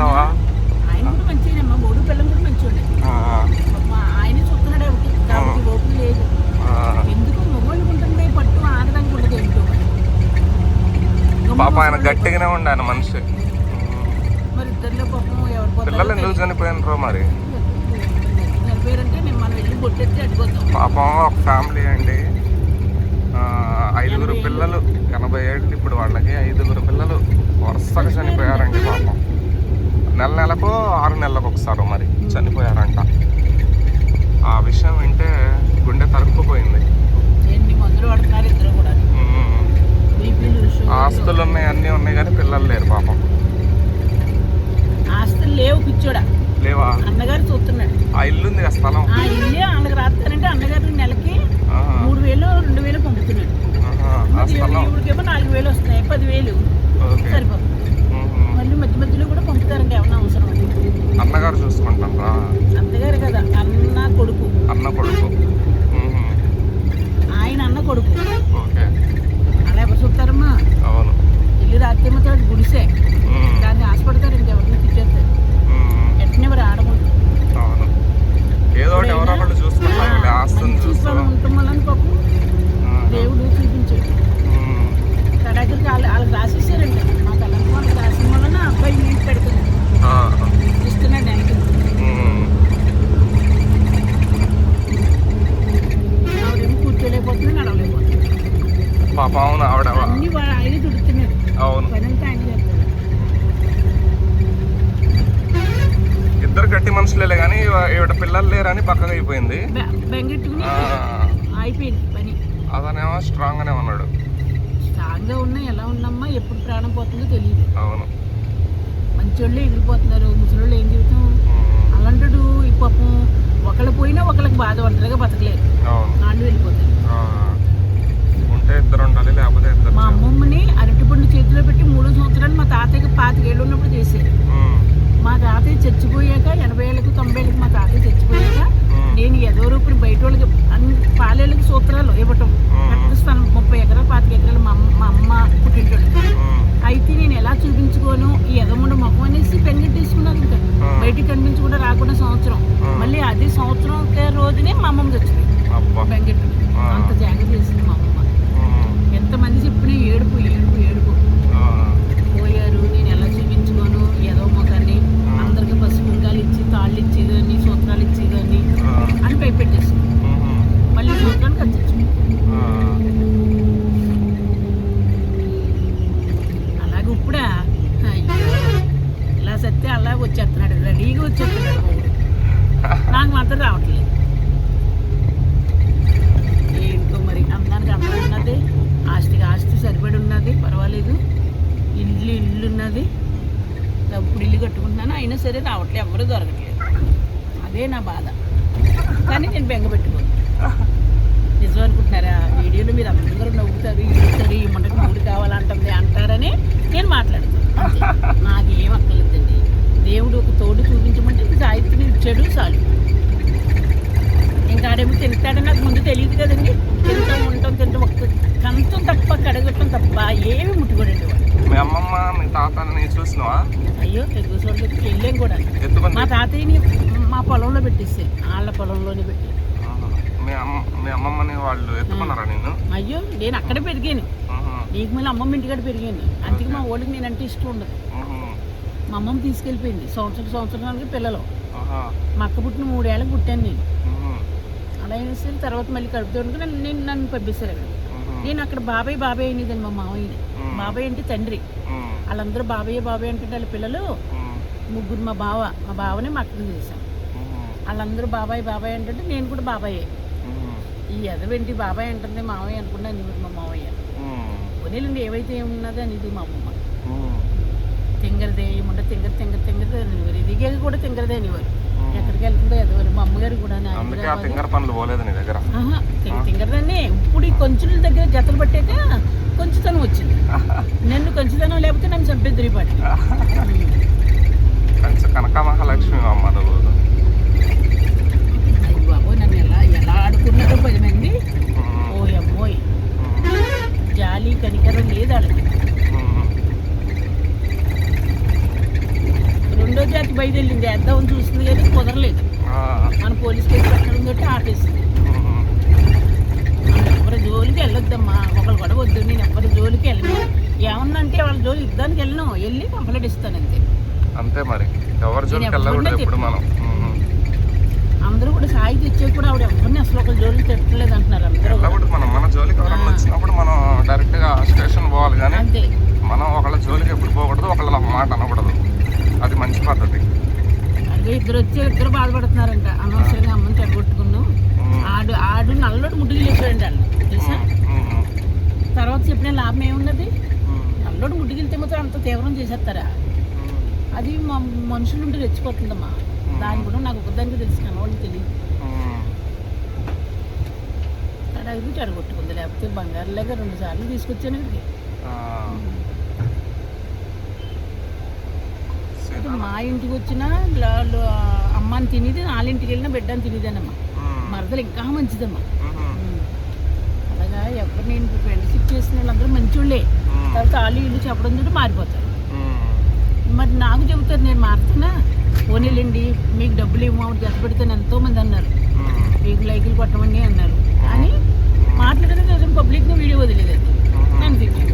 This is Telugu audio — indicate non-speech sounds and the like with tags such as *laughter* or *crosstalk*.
మరి. పాప ఆయన గట్టిగానే మనిషి. పాపం ఎవరు పోతారో పిల్లలు ఎందుకు చనిపోయినరో మరి? పాపం ఒక ఫ్యామిలీ అండి. ఐదుగురు పిల్లలు. ఎనభై ఏళ్ళు ఇప్పుడు వాళ్ళకి ఐదుగురు పిల్లలు వరుసగా చనిపోయారండి పాపం నెల నెలకు ఒకసారి మరి? చనిపోయారంట. ఆ విషయం వింటే గుండె తరుక్కుపోయింది. ఆస్తులు ఉన్నాయి అన్నీ ఉన్నాయి కానీ పిల్లలు లేరు పాపం. ఆస్తులు లేవు పిచ్చోడా? లేవా? అన్నగారు చూస్తున్నాడు. ఆ ఇల్లు ఉంది స్థలం? ఆ ఇల్లే వాళ్ళకి రాస్తానంటే అన్నగారు నెలకి మూడు వేలు రెండు వేలు పంపుతున్నాడు. ఆ స్థలం? ఇవిడికేమో నాలుగు వేలు వస్తున్నాయి పదివేలు. సరిపోతుంది. మళ్ళీ మధ్య మధ్యలో కూడా పంపుతారండి ఏమన్నా అవసరం అన్నగారు చూసుకుంటారా అత్తగారు కదా అన్న కొడుకు. అన్న కొడుకు. ఆయన అన్న కొడుకు. పాపం అవును. ఆవిడ అవును ఇద్దరు గట్టి మనుషులే కానీ ఈవిడ పిల్లలు లేరని పక్కగా అయిపోయింది. అతనేమో స్ట్రాంగ్ గానే ఉన్నాడు. స్ట్రాంగ్గా ఉన్నా ఎలా ఎప్పుడు ప్రాణం పోతుందో తెలియదు అవును. మంచోళ్ళే ఎగిరిపోతున్నారు ముసలోళ్ళు ఏం జీవితం ఈ పాపం ఒకళ్ళు పోయినా ఒకళ్ళకి బాధ ఒంటరిగా బతకలేరు అవును నాళ్ళు వెళ్ళిపోతారు ఆ, ఉంటే ఇద్దరు ఉండాలి లేకపోతే ఇద్దరు మా అమ్మమ్మని చేతిలో పెట్టి మూడు సంవత్సరాలు మా తాతయ్యకి పాతికేళ్ళు ఉన్నప్పుడు చేశారు. మా తాతయ్య చచ్చిపోయాక ఎనభై ఏళ్ళకి తొంభై ఏళ్ళకి మా తాతయ్య చచ్చిపోయాక నేను ఏదో రూపుని బయట వాళ్ళకి అన్ని పాలేళ్ళకి సూత్రాలు ఇవ్వటం. స్థలం ముప్పై ఎకరాలు పాతిక ఎకరాలు మా అమ్మ మా అమ్మ పుట్టింటాడు అయితే నేను ఎలా చూపించుకోను? ఈ ఎగముండ ముఖం అనేసి పెంగెట్టేసుకున్నాను ఇంకా. బయటికి కనిపించకుండా రాకుండా సంవత్సరం. మళ్ళీ అదే సంవత్సరం రోజునే మా అమ్మమ్మ చచ్చిపోయింది. బెంగెట్టు. అంత జాగ్రత్త చేసింది మా అమ్మమ్మ. ఉమ్, ఎంతమంది చెప్పినా ఏడుపు ఏడుపు ఏడుపు ఆ, పోయారు నేను ఎలా చూపించుకోను ఏదో మొగాన్ని అందరికి పసుపు కుంకాలు ఇచ్చి తాళ్ళు ఇచ్చేదాన్ని సూత్రాలు ఇచ్చేదాన్ని ఆ, అని భయపెట్టేసి ఉమ్, మళ్ళీ సూత్రానికి వచ్చేసి ఆ, అలాగే ఇప్పుడా అయ్యో ఇలా సత్తే వచ్చేస్తున్నాడు రెడీగా వచ్చేస్తున్నాడు నాకు మాత్రం రావట్లేదు. ఏంటో మరి అందానికి అందం ఉన్నది. ఆస్తికి ఆస్తి సరిపడి ఉన్నది పర్వాలేదు. ఇల్లు ఇల్లు ఉన్నది. ఇప్పుడు ఇల్లు కట్టుకుంటున్నాను అయినా సరే రావట్లేదు. ఎవరు దొరకట్లేదు. అదే నా బాధ. కానీ నేను బెంగ పెట్టుకోను. నిజం అనుకుంటున్నారా? వీడియోలో మీరు అందరూ నవ్వుతారు ఇస్తారు ఈ మంటకు మూడు కావాలంటుంది అంటారని నేను మాట్లాడతాను అంతే. నాకేం అక్కర్లేదండి దేవుడు ఒక తోడు చూపించమంటే సాహిత్యం ఇచ్చాడు చాలు ఇంకా ఆడేమో తింటాడని నాకు ముందు తెలియదు కదండి తింటాం ఉంటాం తింటాం ఒక్క కంతం తప్ప కడగటం తప్ప ఏమి ముట్టుకోడండి వాడు మీ అమ్మమ్మ మీ తాతని చూసినావా అయ్యో తెలుగు సోళ్ళకి వెళ్ళాం కూడా ఎంతమంది మా తాతయ్యని మా పొలంలో పెట్టేస్తే వాళ్ళ పొలంలోనే పెట్టి. మీ అమ్మ మీ అమ్మమ్మని వాళ్ళు ఎత్తుకున్నారా నిన్ను అయ్యో నేను అక్కడే పెరిగాను. నీకు మళ్ళీ అమ్మమ్మ ఇంటికాడ పెరిగాను అందుకే మా ఓడికి నేనంటే ఇష్టం ఉండదు. మా అమ్మమ్మ తీసుకెళ్ళిపోయింది సంవత్సరం సంవత్సరానికి పిల్లలు. మా అక్క పుట్టిన మూడేళ్ళకి పుట్టాను నేను. అలా అయినా సరే తర్వాత మళ్ళీ కడుపుతో నన్ను నేను నన్ను పంపిస్తారు అక్కడ. నేను అక్కడ బాబాయ్ బాబాయ్ అనేదండి మా మామయ్యని ఉమ్. బాబాయ్ అంటే తండ్రి. వాళ్ళందరూ బాబాయ్ బాబాయ్ అంటుంటే వాళ్ళ పిల్లలు. ముగ్గురు మా బావ మా బావనే మా అక్కని చేశాను. వాళ్ళందరూ బాబాయ్ బాబాయ్ అంటుంటే నేను కూడా బాబాయే. ఈ ఎదవేంటి బాబాయ్ అంటుంది మావయ్య అనుకున్నాను మా మావయ్య ఉమ్. కొనేలండి ఏవైతే ఏమున్నదో అనేది మా అమ్మమ్మ. తింగరదే ఏముంటే తింగర తింగర తింగరదే అనేవారు. ఇదిగే కూడా తింగరదే అనేవారు. ఎక్కడికి వెళ్తుందో ఎదవారు మా అమ్మగారు కూడా తింగర పనులు పోలేదు నీ దగ్గర. ఆహా, తింగ- తింగరదాన్ని. ఇప్పుడు ఈ కొంచుల దగ్గర జతలు పట్టాక కొంచుతనం వచ్చింది. *laughs* నన్ను కొంచుతనం లేకపోతే నన్ను చంపేద్దరు ఈ పాటి కంచ బయటెళ్ళింది వేద్దామని చూస్తుంది కానీ కుదరలేదు. మన పోలీస్ కేసు పెట్టడం తోటి ఆపేసింది. ఎవరి జోలికి వెళ్ళొద్దమ్మా. ఒకళ్ళు కూడా వద్దు. నేను ఎవరి జోలికి వెళ్ళను. ఏమన్నంటే వాళ్ళ జోలి ఇద్దానికి వెళ్ళను. వెళ్ళి కంప్లైంట్ ఇస్తాను అంతే. అంతే మరి. ఎవరి జోలికి వెళ్ళకూడదు మనం. అందరూ కూడా సాయి తెచ్చే కూడా ఆవిడ ఎవరిని అసలు ఒక జోలికి పెట్టలేదు అంటున్నారు అందరూ మనం. మన జోలికి ఎవరన్నా వచ్చినప్పుడు మనం డైరెక్ట్గా స్టేషన్ పోవాలి కానీ తర్వాత చెప్పిన లాభం ఏమున్నది ముడ్డుకి వెళ్తే మాత్రం అంత తీవ్రం చేసేస్తారా? అది మా మనుషులు ఉంటే రెచ్చిపోతుందమ్మా. దాని కూడా నాకు ఒకదానికి తెలుసు కనవాళ్ళకి తెలియదు. ఉమ్. అడిగి చెడగొట్టుకుంది లేకపోతే బంగారు లేక రెండు సార్లు తీసుకొచ్చాను ఇక్కడికి. మా ఇంటికి వచ్చిన అమ్మని తినేది నాలుగింటికి వెళ్ళినా బిడ్డని తినేదేనమ్మా. మరదలు ఇంకా మంచిదమ్మా. ఎవరు నేను ఫ్రెండ్షిప్ చేసిన వాళ్ళందరూ మంచోళ్ళే. తర్వాత వాళ్ళు ఇల్లు చెప్పడం తోటి మారిపోతారు. మరి నాకు చెబుతారు నేను మారుతున్నా. పోనీలేండి మీకు డబ్బులు ఇవ్వమని జత పెడితేనే ఎంతోమంది అన్నారు. మీకు లైకులు కొట్టమండి అన్నారు. కానీ మాట్లాడడానికి పబ్లిక్ వీడియో వదిలేదు అనిపించింది